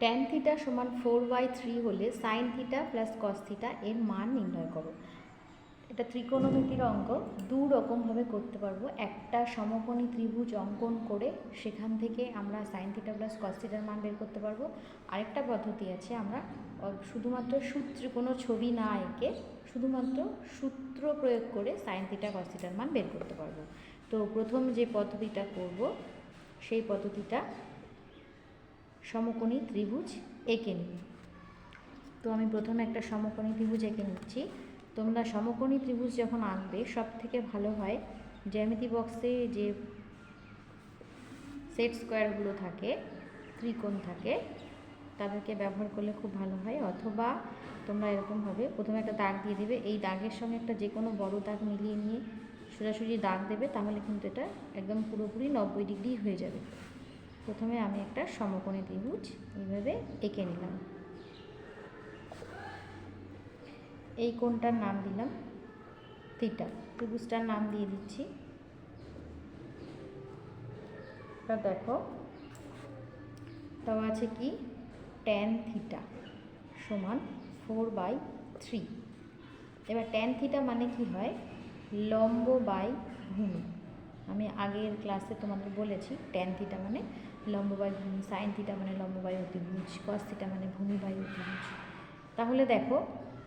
Tan theta সমান four by three হলে sine theta plus cos theta এর মান নির্ণয় করো। এটা ত্রিকোণমিতির অঙ্ক, দু রকমভাবে করতে পারব। একটা সমকোণী ত্রিভুজ অঙ্কন করে সেখান থেকে আমরা সাইন থিটা প্লাস কস থিটার মান বের করতে পারব। আরেকটা পদ্ধতি আছে, আমরা শুধুমাত্র সূত্র, কোনো ছবি না এঁকে শুধুমাত্র সূত্র প্রয়োগ করে সাইন থিটা কস থিটার মান বের করতে পারব। তো প্রথম যে পদ্ধতিটা করব, সেই পদ্ধতিটা সমকোণী ত্রিভুজ এঁকে নিই। তো আমি প্রথমে একটা সমকোণী ত্রিভুজ এঁকে নিচ্ছি। তোমরা সমকোণী ত্রিভুজ যখন আঁকবে সব থেকে ভালো হয় জ্যামিতি বক্সে যে সেট স্কোয়ারগুলো থাকে, ত্রিকোণ থাকে, তাদেরকে ব্যবহার করলে খুব ভালো হয়। অথবা তোমরা এরকমভাবে প্রথমে একটা দাগ দিয়ে দেবে, এই দাগের সঙ্গে একটা যে কোনো বড় দাগ মিলিয়ে নিয়ে সোজাসুজি দাগ দেবে, তাহলে কিন্তু এটা একদম পুরোপুরি নব্বই ডিগ্রি হয়ে যাবে। প্রথমে আমি একটা সমকোণী ত্রিভুজ এইভাবে এঁকে নিলাম। এই কোণটার নাম দিলাম থিটা। ত্রিভুজটার নাম দিয়ে দিচ্ছি। তা দেখো তাও আছে কি? ট্যান থিটা সমান ফোর বাই থ্রি এবার ট্যান থিটা মানে কি হয়? লম্ব বাই ভূমি। আমি আগের ক্লাসে তোমাদের বলেছি ট্যান থিটা মানে লম্ব বাই ভূমি, সাইন থিটা মানে লম্ব বাই অতিভুজ, কস থিটা মানে ভূমি বাই অতিভুজ। তাহলে দেখো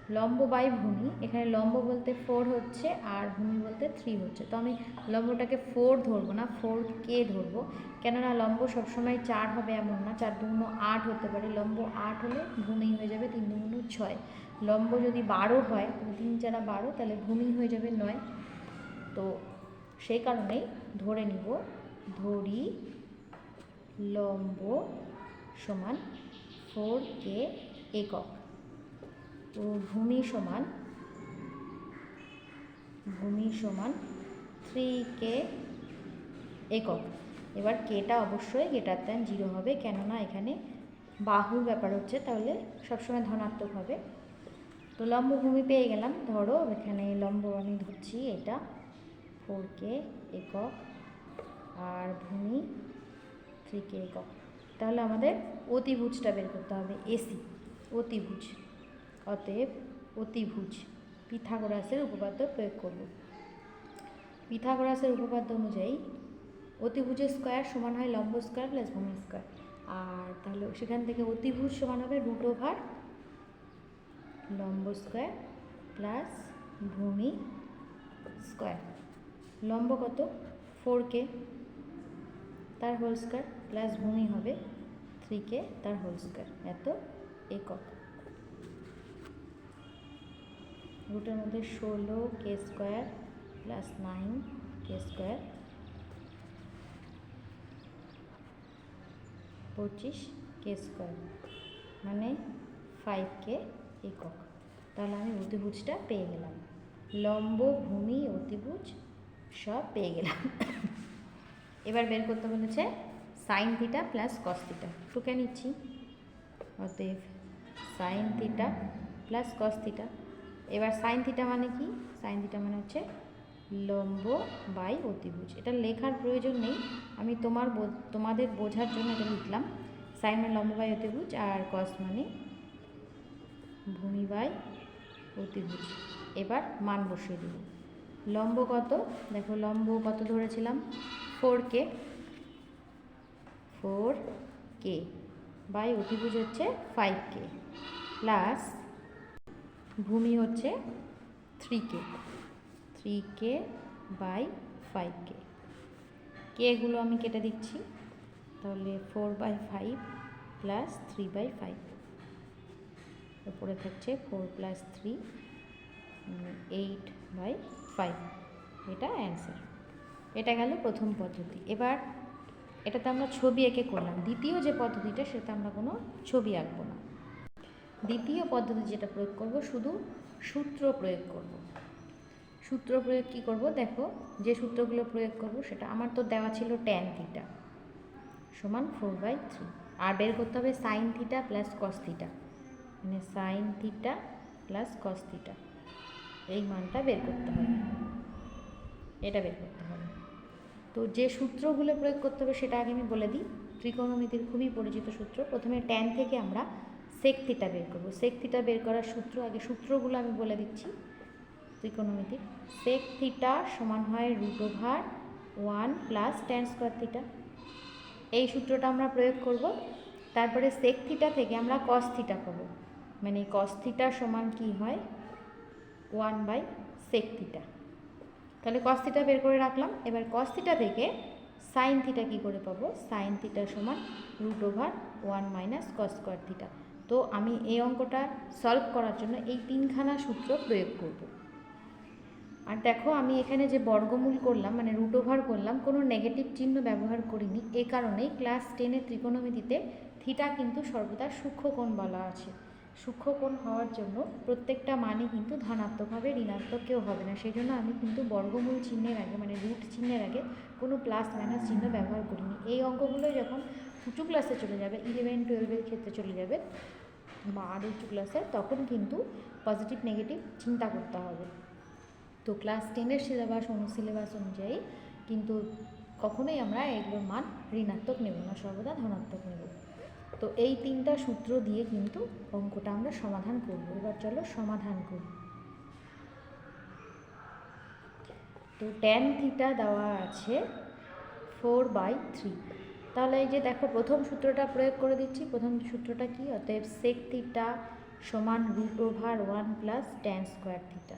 লম্ব বাই ভূমি, এখানে লম্ব বলতে ফোর হচ্ছে আর ভূমি বলতে থ্রি হচ্ছে। তো আমি লম্বটাকে ফোর ধরবো না ফোর কে ধরবো? কেননা লম্ব সবসময় চার হবে এমন না, চার দুগুণ আট হতে পারে। লম্ব আট হলে ভূমি হয়ে যাবে তিন দুগুণ ছয়। লম্ব যদি বারো হয় তিন চারা বারো, তাহলে ভূমি হয়ে যাবে নয়। তো সেই কারণেই ধরে নিব, ধরি লম্ব সমান ফোর কে একক। তো ভূমি সমান ভূমি সমান থ্রি কে একক। এবার কেটা অবশ্যই গেটার দেন জিরো হবে, কেননা এখানে বাহুর ব্যাপার হচ্ছে, তাহলে সবসময় ধনাত্মক হবে। তো লম্ব ভূমি পেয়ে গেলাম, ধরো এখানে লম্ব আমি ধরছি এটা, ফোর কে একক, আর ভূমি থ্রি কে একক তাহলে আমাদের অতিভুজটা বের করতে হবে, এসি, অতিভুজ। অতএব অতিভুজ, পিথাগোরাসের উপপাদ্য প্রয়োগ করব। পিথাগোরাসের উপপাদ্য অনুযায়ী অতিভুজের স্কোয়ার সমান হয় লম্ব স্কোয়ার প্লাস ভূমি স্কোয়ার। আর তাহলে সেখান থেকে অতিভুজ সমান হবে রুট ওভার লম্ব স্কোয়ার প্লাস ভূমি স্কোয়ার। লম্ব কত? ফোর কে তার হোল স্কোয়ার প্লাস ভূমি হবে থ্রি কে তার হোল স্কোয়ার এত একক। রুটের মধ্যে ষোলো কে স্কোয়ার প্লাস নাইন কে স্কোয়ার পঁচিশ কে স্কোয়ার মানে ফাইভ কে একক। তাহলে আমি অতিভুজটা পেয়ে গেলাম। লম্ব ভূমি, অতিভুজ সব পেয়ে গেলাম। এবার বের করতে বলেছে sine theta plus cos theta টুকে নিচ্ছি। অতএব sine theta plus cos theta এবার সাইন থিটা মানে কি? সাইন থিটা মানে হচ্ছে লম্ব বাই অতিভুজ। এটা লেখার প্রয়োজন নেই। আমি তোমার তোমাদের বোঝার জন্য এটা লিখলাম। সাইন মানে লম্ব বাই অতিভুজ আর কস মানে ভূমি বাই অতিভুজ। এবার মান বসিয়ে দেব। লম্ব কত? দেখো লম্ব কত ধরেছিলাম? ফোর কে ফোর কে বাই অতিভুজ হচ্ছে ফাইভ কে প্লাস ভূমি হচ্ছে থ্রি কে থ্রি কে বাই ফাইভ কে কেগুলো আমি কেটে দিচ্ছি? তাহলে four by five plus three by five. উপরে থাকছে four plus three eight by five. এটা অ্যান্সার। এটা গেল প্রথম পদ্ধতি। এবার এটাতে আমরা ছবি এঁকে করলাম। দ্বিতীয় যে পদ্ধতিটা, সেটা আমরা কোনো ছবি আঁকবো না। দ্বিতীয় পদ্ধতি যেটা প্রয়োগ করব, শুধু সূত্র প্রয়োগ করব। সূত্র প্রয়োগ কি করব? দেখো, যে সূত্রগুলো প্রয়োগ করব, সেটা আমার তো দেওয়া ছিল ট্যান থিটা সমান ফোর বাই থ্রি আর বের করতে হবে sine theta plus cos theta মানে sine theta plus cos theta এই মানটা বের করতে হবে। এটা বের করতে হবে। তো যে সূত্রগুলো প্রয়োগ করতে হবে সেটা আগে আমি বলে দিই। ত্রিকোণমিতির খুবই পরিচিত সূত্র। প্রথমে ট্যান থেকে আমরা সেক থিটা বের করব। সেক বের করার সূত্র, আগে সূত্রগুলো আমি বলে দিচ্ছি। ত্রিকোণমিতির সেক থিটা সমান হয় root over one plus tan square theta এই সূত্রটা আমরা প্রয়োগ করব। তারপরে সেক থিটা থেকে আমরা কস থিটা পাবো। মানে কস থিটা সমান কি হয়? ওয়ান বাই সেক থিটা তাহলে কস থিটা বের করে রাখলাম। এবার কস থিটা থেকে সাইন থিটা কী করে পাবো? সাইন থিটা সমান root over one minus cos square theta তো আমি এই অঙ্কটা সলভ করার জন্য এই তিনখানা সূত্র প্রয়োগ করব। আর দেখো, আমি এখানে যে বর্গমূল করলাম মানে রুট ওভার করলাম, কোনো নেগেটিভ চিহ্ন ব্যবহার করিনি। এ কারণেই ক্লাস টেনের ত্রিকোণমিতিতে থিটা কিন্তু সর্বদা সূক্ষ্মকোণ বলা আছে। সূক্ষ্মকোণ হওয়ার জন্য প্রত্যেকটা মানই কিন্তু ধনাত্মকভাবে ঋণাত্মক কেউ হবে না। সেই জন্য আমি কিন্তু বর্গমূল চিহ্নের আগে মানে রুট চিহ্নের আগে কোনো প্লাস মাইনাস চিহ্ন ব্যবহার করিনি। এই অঙ্কগুলো যখন উঁচু ক্লাসে চলে যাবে ইলেভেন টুয়েলভের ক্ষেত্রে চলে যাবে, বা আরও উঁচু ক্লাসে তখন কিন্তু পজিটিভ নেগেটিভ চিন্তা করতে হবে। তো ক্লাস টেনের সিলেবাস অনু সিলেবাস অনুযায়ী কিন্তু কখনোই আমরা এগুলোর মান ঋণাত্মক নেব না, সর্বদা ধনাত্মক নেব। তো এই তিনটা সূত্র দিয়ে কিন্তু অঙ্কটা আমরা সমাধান করব। এবার চলো সমাধান করি। তো ট্যান থিটা দেওয়া আছে ফোর বাই থ্রি তাহলে এই যে দেখো, প্রথম সূত্রটা প্রয়োগ করে দিচ্ছি। প্রথম সূত্রটা কি? অতএব সেক থিটা সমান root over one plus tan square theta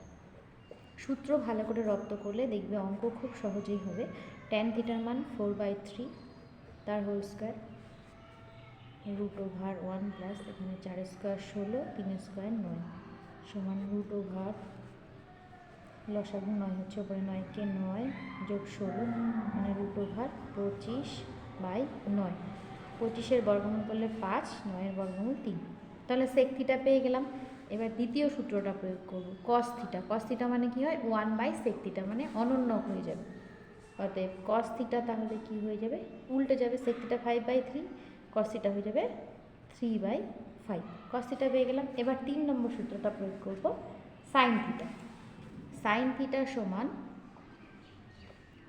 সূত্র ভালো করে রপ্ত করলে দেখবে অঙ্ক খুব সহজেই হবে। ট্যান থিটার মান ফোর বাই থ্রি তার whole square root over one plus এখানে চার স্কোয়ার ষোলো, তিন স্কোয়ার নয়। সমান রুট ওভার লসাগু নয় হচ্ছে ওপরে নয়কে নয় যোগ ষোলো মানে রুট ওভার পঁচিশ বাই নয়। পঁচিশের বর্গমূল করলে পাঁচ, নয়ের বর্গমূল তিন। তাহলে সেক থিটা পেয়ে গেলাম। এবার দ্বিতীয় সূত্রটা প্রয়োগ করব কস থিটা কস থিটা মানে কি হয়? ওয়ান বাই সেক থিটা মানে অনন্য হয়ে যাবে। অতএব কস থিটা তাহলে কি হয়ে যাবে? উল্টে যাবে sec theta five by three cos হয়ে যাবে থ্রি বাই ফাইভ কস পেয়ে গেলাম। এবার তিন নম্বর সূত্রটা প্রয়োগ করব। সাইন থিটা সাইন থিটা সমান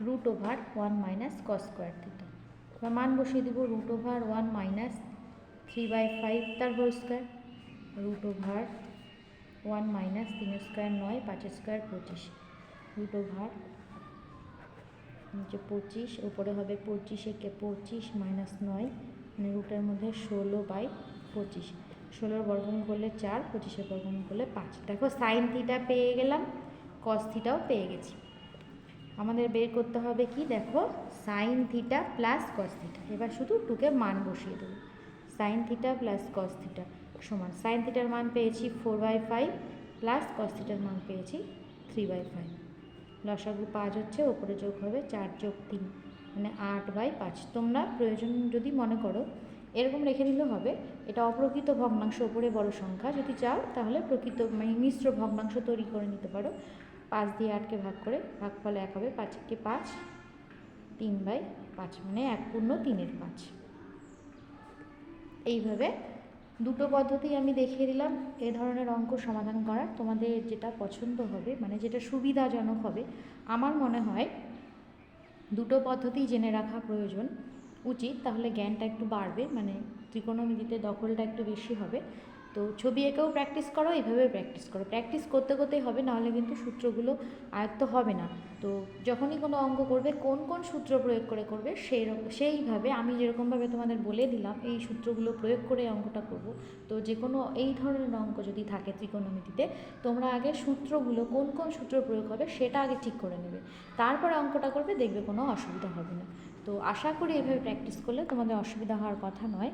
root over one minus cos square theta বা মান বসিয়ে দেবো root over one minus three by five তার whole square root over one minus তিন স্কোয়ার নয়, পাঁচ স্কোয়ার পঁচিশ। রুট ওভার নিচে পঁচিশ, উপরে হবে পঁচিশ পঁচিশ মাইনাস নয়। মানে রুটের মধ্যে ষোলো বাই পঁচিশ। ষোলোর বর্গমূল করলে চার, পঁচিশের বর্গমূল করলে পাঁচ। দেখো সাইন থিটা পেয়ে গেলাম কস থিটাও পেয়ে গেছি। আমাদের বের করতে হবে কি? দেখো sine theta plus cos theta এবার শুধু টুকে মান বসিয়ে দেবো। Sine theta plus cos theta সমান। সাইন থিটার মান পেয়েছি four by five plus cos থিটার মান পেয়েছি থ্রি বাই ফাইভ লসাগু পাঁচ হচ্ছে, ওপরে যোগ হবে চার যোগ তিন। মানে আট বাই পাঁচ। তোমরা প্রয়োজন যদি মনে করো, এরকম রেখে দিলেও হবে। এটা অপ্রকৃত ভগ্নাংশ, ওপরে বড় সংখ্যা। যদি চাও, তাহলে প্রকৃত মানে মিশ্র ভগ্নাংশ তৈরি করে নিতে পারো। পাঁচ দিয়ে আটকে ভাগ করে, ভাগফলে এক হবে পাঁচকে পাঁচ, তিন বাই পাঁচ মানে এক পূর্ণ তিনের পাঁচ। এইভাবে দুটো পদ্ধতি আমি দেখিয়ে দিলাম। এ ধরনের অঙ্ক সমাধান করার। তোমাদের যেটা পছন্দ হবে মানে যেটা সুবিধাজনক হবে, আমার মনে হয় দুটো পদ্ধতি জেনে রাখা প্রয়োজন। উচিত, তাহলে জ্ঞানটা একটু বাড়বে মানে ত্রিকোণমিতিতে দখলটা একটু বেশি হবে। তো ছবি এঁকেও প্র্যাকটিস করো এইভাবে প্র্যাকটিস করো। প্র্যাকটিস করতে করতেই হবে, নাহলে কিন্তু সূত্রগুলো আয়ত্ত হবে না। তো যখনই কোনো অঙ্ক করবে, কোন কোন সূত্র প্রয়োগ করে করবে, সেই সেইভাবে আমি যেরকমভাবে তোমাদের বলে দিলাম, এই সূত্রগুলো প্রয়োগ করে অঙ্কটা করব। তো যে কোনো এই ধরনের অঙ্ক যদি থাকে ত্রিকোণমিতিতে, তোমরা আগে সূত্রগুলো কোন কোন সূত্র প্রয়োগ হবে, সেটা আগে ঠিক করে নেবে। তারপরে অঙ্কটা করবে, দেখবে কোনো অসুবিধা হবে না। তো আশা করি এভাবে প্র্যাকটিস করলে তোমাদের অসুবিধা হওয়ার কথা নয়।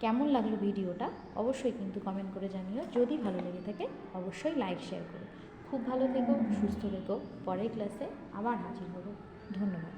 কেমন লাগল ভিডিওটা অবশ্যই কিন্তু কমেন্ট করে জানিও। যদি ভালো লেগে থাকে, অবশ্যই লাইক শেয়ার করো। খুব ভালো থেকো, সুস্থ থেকো। পরের ক্লাসে আবার হাজির হব। ধন্যবাদ।